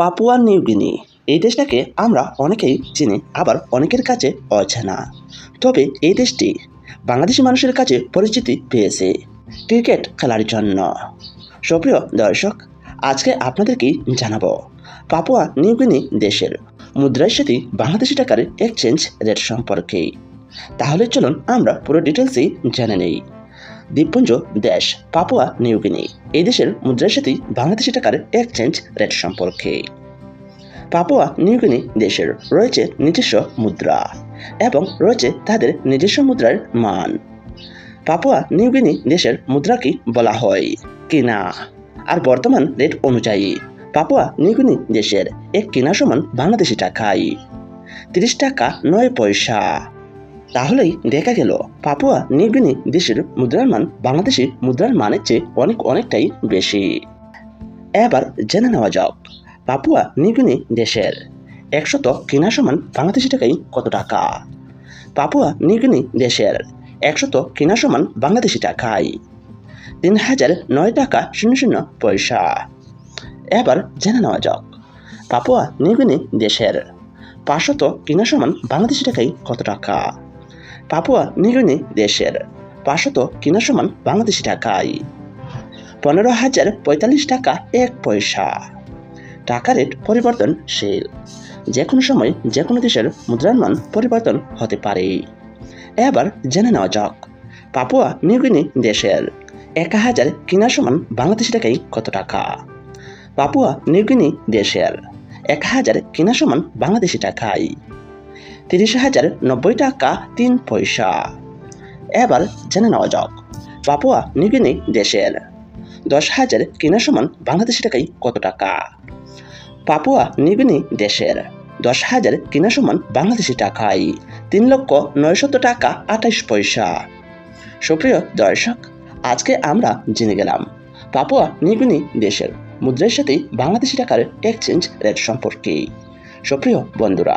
Papua New Guinea. এই দেশটাকে আমরা অনেকেই চিনি, আবার অনেকের কাছে অচেনা তবে এই দেশটি বাংলাদেশি মানুষের কাছে পরিচিতি পেয়েছে ক্রিকেট খেলার জন্য। সুপ্রিয় দর্শক, আজকে আপনাদেরকে জানাব, পাপুয়া নিউগিনি দেশের মুদ্রার সাথে বাংলাদেশি টাকার এক্সচেঞ্জ রেট সম্পর্কে। তাহলে চলুন আমরা পুরো ডিটেলসই জেনে নেই। দ্বীপপুঞ্জ দেশ, পাপুয়া নিউগিনি এই দেশের মুদ্রার সাথে বাংলাদেশি টাকার এক্সচেঞ্জ রেট সম্পর্কে। পাপুয়া নিউগিনি দেশের রয়েছে নিজস্ব মুদ্রা এবং রয়েছে তাদের নিজস্ব মুদ্রার মান। পাপুয়া নিউগিনি দেশের মুদ্রাকে বলা হয়? কিনা আর বর্তমান রেট অনুযায়ী, পাপুয়া নিউগিনি দেশের এক কিনা সমান বাংলাদেশি টাকায়। তিরিশ টাকা, নয় পয়সা। তাহলেই দেখা গেল, পাপুয়া নিউগিনি দেশের মুদ্রার মান বাংলাদেশি মুদ্রার মানের চেয়ে অনেক অনেকটাই বেশি। এবার জেনে নেওয়া যাক, পাপুয়া নিউগিনি দেশের একশত কিনা সমান বাংলাদেশি টাকাই কত টাকা? পাপুয়া নিউগিনি দেশের একশত কিনা সমান বাংলাদেশি টাকায় তিন হাজার নয় টাকা শূন্য শূন্য পয়সা। এবার জেনে নেওয়া যাক, পাপুয়া নিউগিনি দেশের পাঁচশত কিনা সমান বাংলাদেশি টাকাই কত টাকা? পাপুয়া নিউগিনি দেশের পাঁচশত কিনা সমান বাংলাদেশি টাকায় পনেরো হাজার পঁয়তাল্লিশ টাকা এক পয়সা। টাকা রেট পরিবর্তনশীল। যে কোনো সময় যে কোনো দেশের মুদ্রার মান পরিবর্তন হতে পারে। এবার জেনে নেওয়া যাক, পাপুয়া নিউগিনি দেশের এক হাজার কিনা সমান বাংলাদেশি টাকায় কত টাকা? পাপুয়া নিউগিনি দেশের এক হাজার কিনা সমান বাংলাদেশি টাকায়। তিরিশ হাজার নব্বই টাকা, তিন পয়সা। এবার জেনে নেওয়া যাক, পাপুয়া নিউগিনি দেশের। দশ হাজার কিনা সমান বাংলাদেশি টাকায় কত টাকা? পাপুয়া নিউগিনি দেশের। দশ হাজার কিনা সমান বাংলাদেশি টাকায় তিন লক্ষ নয়শত টাকা, আঠাইশ পয়সা। সুপ্রিয় দর্শক, আজকে আমরা জেনে গেলাম, পাপুয়া নিউগিনি দেশের মুদ্রার সাথে বাংলাদেশি টাকার এক্সচেঞ্জ রেট সম্পর্কে। সুপ্রিয় বন্ধুরা